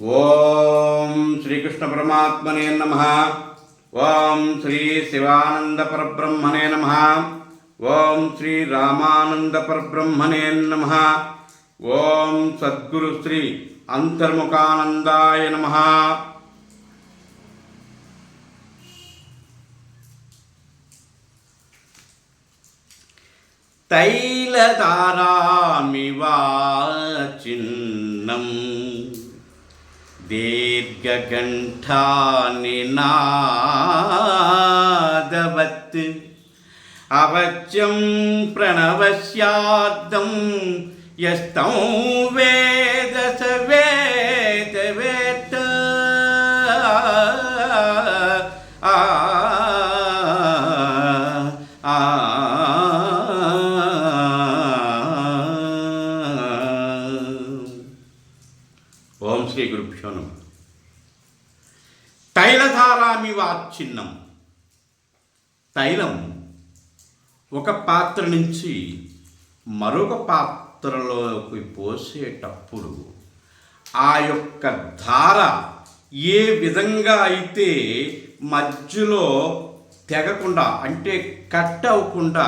ఓం శ్రీకృష్ణ పరమాత్మనే నమ. ఓం శ్రీ శివానంద పరబ్రహ్మణే నమ. ఓం శ్రీ రామానంద పరబ్రహ్మణే నమ. ఓం సద్గురు శ్రీ అంతర్ముఖానందాయ నమ. తైలతారామివా చిన్నం అవత్యం ప్రణవస్యార్థం యస్తం వేద స చిహ్నం తైలం. ఒక పాత్ర నుంచి మరొక పాత్రలోకి పోసేటప్పుడు ఆ యొక్క ధార ఏ విధంగా అయితే మధ్యలో తెగకుండా అంటే కట్ అవ్వకుండా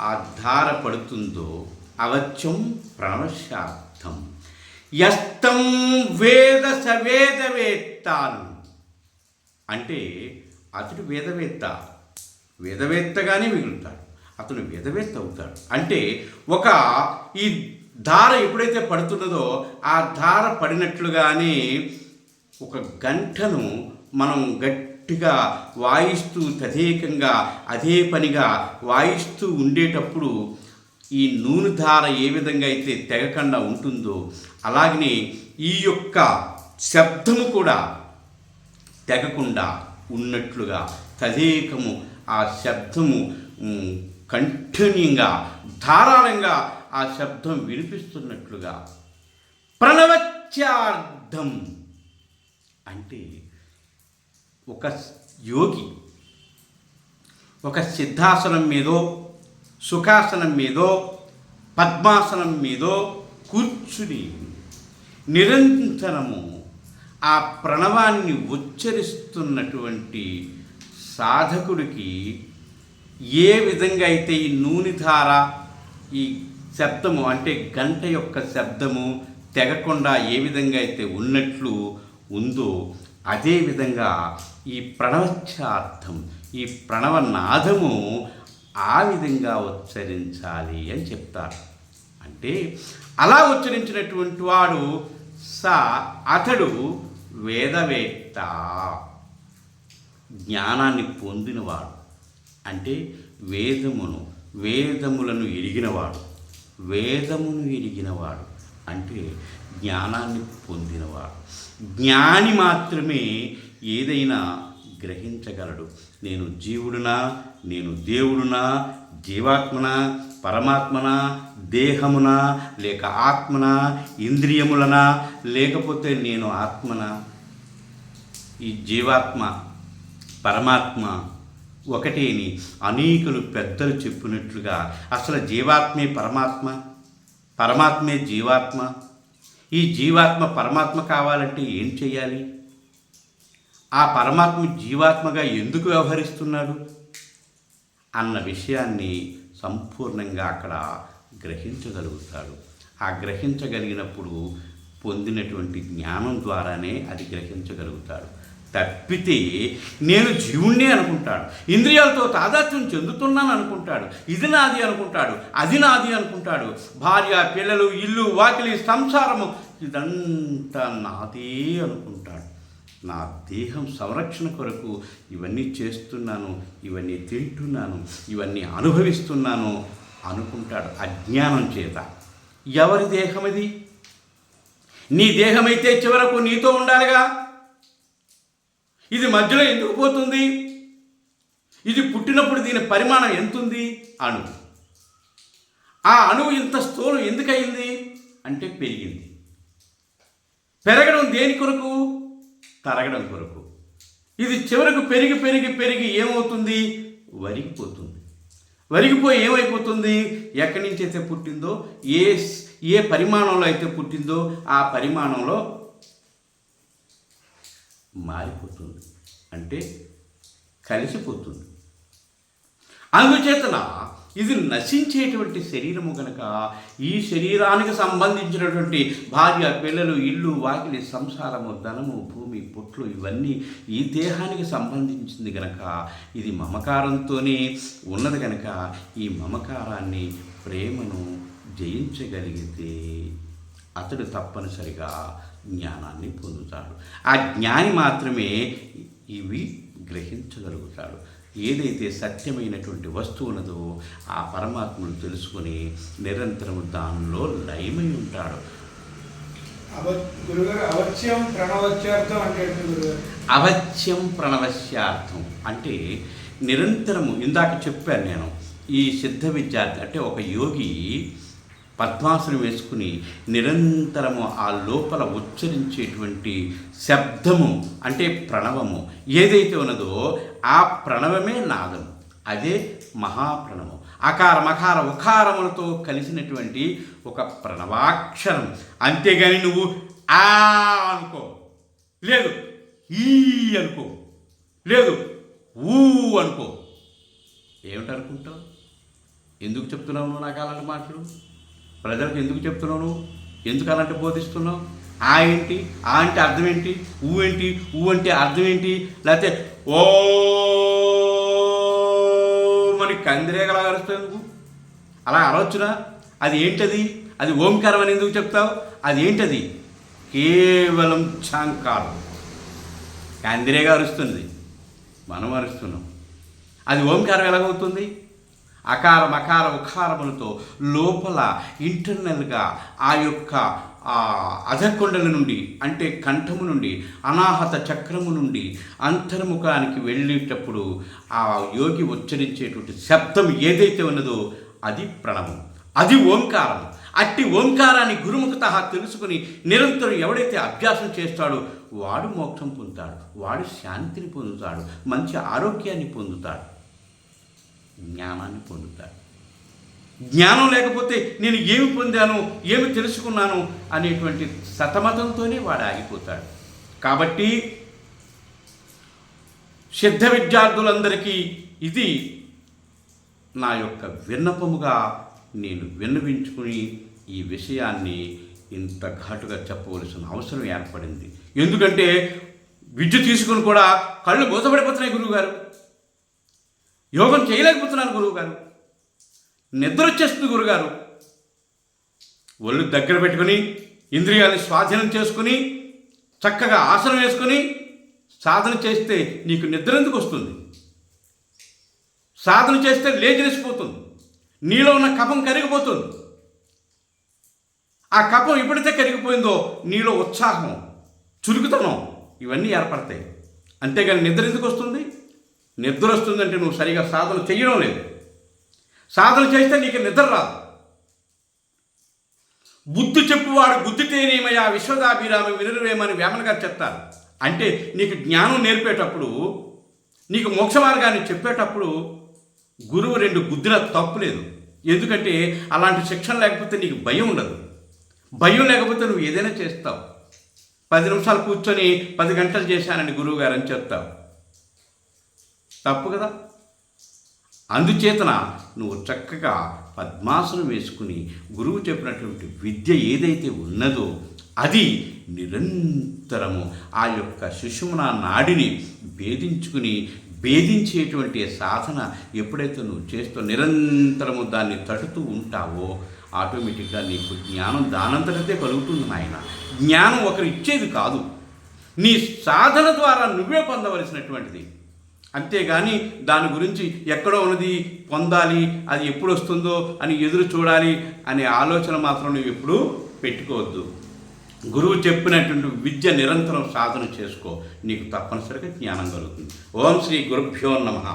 ఆ ధార పడుతుందో అవత్యం ప్రణవశార్థం ఎస్తం వేద సవేదవేత్తాను అంటే అతడు వేదవేత్త. వేదవేత్తగానే మిగులుతాడు. అతను వేదవేత్త అవుతాడు. అంటే ఒక ఈ ధార ఎప్పుడైతే పడుతున్నదో ఆ ధార పడినట్లుగానే ఒక గంటను మనం గట్టిగా వాయిస్తూ తదేకంగా అదే పనిగా వాయిస్తూ ఉండేటప్పుడు ఈ నూనె ధార ఏ విధంగా అయితే తెగకుండా ఉంటుందో అలాగనే ఈ యొక్క శబ్దము కూడా తెగకుండా ఉన్నట్లుగా తదేకము ఆ శబ్దము ఉమ్, కంటిన్యూగా ధారాళంగా ఆ శబ్దం వినిపిస్తున్నట్లుగా. ప్రణవత్యార్థం అంటే ఒక యోగి ఒక సిద్ధాసనం మీదో సుఖాసనం మీదో పద్మాసనం మీదో కూర్చుని నిరంతరము ఆ ప్రణవాన్ని ఉచ్చరిస్తున్నటువంటి సాధకుడికి ఏ విధంగా అయితే ఈ నూనె ధార ఈ శబ్దము అంటే గంట యొక్క శబ్దము తెగకుండా ఏ విధంగా అయితే ఉన్నట్లు ఉందో అదే విధంగా ఈ ప్రణవచ్చార్థం ఈ ప్రణవనాదము ఆ విధంగా ఉచ్చరించాలి అని చెప్తారు. అంటే అలా ఉచ్చరించినటువంటి వాడు స అతడు వేదవేత్త జ్ఞానాన్ని పొందినవాడు. అంటే వేదమును వేదములను ఎరిగినవాడు. వేదమును ఎరిగినవాడు అంటే జ్ఞానాన్ని పొందినవాడు. జ్ఞాని మాత్రమే ఏదైనా గ్రహించగలడు. నేను జీవుడునా? నేను దేవుడునా? జీవాత్మనా? పరమాత్మన దేహమునా లేక ఆత్మన ఇంద్రియములనా లేకపోతే నేను ఆత్మన? ఈ జీవాత్మ పరమాత్మ ఒకటేని అనేకులు పెద్దలు చెప్పినట్లుగా అసలు జీవాత్మే పరమాత్మ? పరమాత్మే జీవాత్మ? ఈ జీవాత్మ పరమాత్మ కావాలంటే ఏం చేయాలి ఆ పరమాత్మ జీవాత్మగా ఎందుకు వ్యవహరిస్తున్నాడు అన్న విషయాన్ని సంపూర్ణంగా అక్కడ గ్రహించగలుగుతాడు. ఆ గ్రహించగలిగినప్పుడు పొందినటువంటి జ్ఞానం ద్వారానే అది గ్రహించగలుగుతాడు. తప్పితే నేను జీవుణ్ణి అనుకుంటాడు. ఇంద్రియాలతో తాదాత్మ్యం చెందుతున్నాను అనుకుంటాడు. ఇది నాది అనుకుంటాడు. అది నాది అనుకుంటాడు. భార్య పిల్లలు ఇల్లు వాకిలి సంసారము ఇదంతా నాదే అనుకుంటాడు. నా దేహం సంరక్షణ కొరకు ఇవన్నీ చేస్తున్నాను ఇవన్నీ తింటున్నాను ఇవన్నీ అనుభవిస్తున్నాను అనుకుంటాడు అజ్ఞానం చేత. ఎవరి దేహం ఇది నీ దేహమైతే చివరకు నీతో ఉండాలిగా? ఇది మధ్యలో ఎందుకు పోతుంది? ఇది పుట్టినప్పుడు దీని పరిమాణం ఎంతుంది? అణువు ఆ అణువు ఇంత స్థూలం ఎందుకయింది? అంటే పెరిగింది. పెరగడం దేని కొరకు? తరగడం కొరకు. ఇది చివరకు పెరిగి పెరిగి పెరిగి ఏమవుతుంది? వరిగిపోతుంది. వరిగిపోయి ఏమైపోతుంది? ఎక్కడి నుంచి అయితే పుట్టిందో ఏ ఏ పరిమాణంలో అయితే పుట్టిందో ఆ పరిమాణంలో మారిపోతుంది. అంటే కలిసిపోతుంది. అందుచేతన ఇది నశించేటువంటి శరీరము గనక ఈ శరీరానికి సంబంధించినటువంటి భార్య పిల్లలు ఇల్లు వాకిలి సంసారము ధనము భూమి పొట్లు ఇవన్నీ ఈ దేహానికి సంబంధించింది గనక ఇది మమకారంతోనే ఉన్నది గనక ఈ మమకారాన్ని ప్రేమను జయించగలిగితే అతడు తప్పనిసరిగా జ్ఞానాన్ని పొందుతాడు. ఆ జ్ఞాని మాత్రమే ఇవి గ్రహించగలుగుతాడు. ఏదైతే సత్యమైనటువంటి వస్తువు ఉన్నదో ఆ పరమాత్మను తెలుసుకొని నిరంతరం దానిలో లయమై ఉంటాడు. అవ గురుగారు అవశ్యం ప్రణవత్యార్థం అంటే ఏంటి గురుగారు? అవశ్యం ప్రణవశ్యార్థం అంటే నిరంతరము ఇందాక చెప్పాను నేను ఈ సిద్ధ విద్యార్థి అంటే ఒక యోగి పద్మాసనం వేసుకుని నిరంతరము ఆ లోపల ఉచ్చరించేటువంటి శబ్దము అంటే ప్రణవము ఏదైతే ఉన్నదో ఆ ప్రణవమే నాదం. అదే మహాప్రణవం అకార మకార ఉకారములతో కలిసినటువంటి ఒక ప్రణవాక్షరం. అంతేగాని నువ్వు ఆ అనుకో. లేదు ఈ అనుకో. లేదు ఊ అనుకో. ఏమిటనుకుంటావు? ఎందుకు చెప్తున్నావు నువ్వు నాకు అలాంటి మాటలు? ప్రజలకు ఎందుకు చెప్తున్నావు నువ్వు? ఎందుకు అలాంటి బోధిస్తున్నావు? ఆ ఏంటి? ఆ అంటే అర్థం ఏంటి? ఊ ఏంటి? ఊ అంటే అర్థం ఏంటి? లేకపోతే ఓ మనకి కందిరేగలా అరుస్తావు ఎందుకు? అలా అరవచ్చునా? అది ఏంటది? అది ఓంకారం అని ఎందుకు చెప్తావు? అది ఏంటది? కేవలం ఛాంకారం. కందిరేగా అరుస్తుంది మనం అరుస్తున్నాం. అది ఓంకారం ఎలాగవుతుంది? అకార మకార ఉకారములతో లోపల ఇంటర్నల్గా ఆ యొక్క ఆ అధకొండల నుండి అంటే కంఠము నుండి అనాహత చక్రము నుండి అంతర్ముఖానికి వెళ్ళేటప్పుడు ఆ యోగి ఉచ్చరించేటువంటి శబ్దం ఏదైతే ఉన్నదో అది ప్రణవం. అది ఓంకారం. అట్టి ఓంకారాన్ని గురుముఖత తెలుసుకుని నిరంతరం ఎవడైతే అభ్యాసం చేస్తాడో వాడు మోక్షం పొందుతాడు వాడు శాంతిని పొందుతాడు మంచి ఆరోగ్యాన్ని పొందుతాడు. జ్ఞానాన్ని పొందుతాడు జ్ఞానం లేకపోతే నేను ఏమి పొందాను ఏమి తెలుసుకున్నాను అనేటువంటి సతమతంతోనే వాడు ఆగిపోతాడు. కాబట్టి సిద్ధ విద్యార్థులందరికీ ఇది నా యొక్క విన్నపముగా నేను విన్నవించుకుని ఈ విషయాన్ని ఇంత ఘాటుగా చెప్పవలసిన అవసరం ఏర్పడింది. ఎందుకంటే విద్య తీసుకుని కూడా కళ్ళు మూతపడిపోతున్నాయి గురువుగారు. యోగం చేయలేకపోతున్నాను గురువుగారు. నిద్ర వచ్చేస్తుంది గురుగారు. ఒళ్ళు దగ్గర పెట్టుకుని ఇంద్రియాన్ని స్వాధీనం చేసుకుని చక్కగా ఆసనం వేసుకుని సాధన చేస్తే నీకు నిద్ర ఎందుకు వస్తుంది? సాధన చేస్తే లేచినసిపోతుంది నీలో ఉన్న కఫం కరిగిపోతుంది. ఆ కఫం ఎప్పుడైతే కరిగిపోయిందో నీలో ఉత్సాహం చురుకుతనం ఇవన్నీ ఏర్పడతాయి. అంతేగాని నిద్ర ఎందుకు వస్తుంది? నిద్ర వస్తుందంటే నువ్వు సరిగా సాధన చేయడం లేదు. సాధన చేస్తే నీకు నిద్ర రాదు. బుద్ధి చెప్పువాడు బుద్ధితేనేమయ్యా విశ్వదాభిరామ వినరువేమని వేమన గారు చెప్తారు. అంటే నీకు జ్ఞానం నేర్పేటప్పుడు నీకు మోక్ష మార్గాన్ని చెప్పేటప్పుడు గురువు రెండు గుద్దిన తప్పు లేదు. ఎందుకంటే అలాంటి శిక్షణ లేకపోతే నీకు భయం ఉండదు. భయం లేకపోతే నువ్వు ఏదైనా చేస్తావు. పది నిమిషాలు కూర్చొని పది గంటలు చేశానని గురువుగారు అని చెప్తావు. తప్పు కదా? అందుచేతన నువ్వు చక్కగా పద్మాసనం వేసుకుని గురువు చెప్పినటువంటి విద్య ఏదైతే ఉన్నదో అది నిరంతరము ఆ యొక్క సుషుమ్న నాడిని భేదించుకుని భేదించేటువంటి సాధన ఎప్పుడైతే నువ్వు చేస్తూ నిరంతరము దాన్ని తడుతూ ఉంటావో ఆటోమేటిక్గా నీకు జ్ఞానం దానంతటే కలుగుతుంది నాయన. జ్ఞానం ఒకరు ఇచ్చేది కాదు. నీ సాధన ద్వారా నువ్వే పొందవలసినటువంటిది. అంతేగాని దాని గురించి ఎక్కడో ఉన్నది పొందాలి అది ఎప్పుడు వస్తుందో అని ఎదురు చూడాలి అనే ఆలోచన మాత్రం నువ్వు ఎప్పుడూ పెట్టుకోవద్దు. గురువు చెప్పినటువంటి విద్య నిరంతరం సాధన చేసుకో నీకు తప్పనిసరిగా జ్ఞానం కలుగుతుంది. ఓం శ్రీ గురుభ్యో నమః.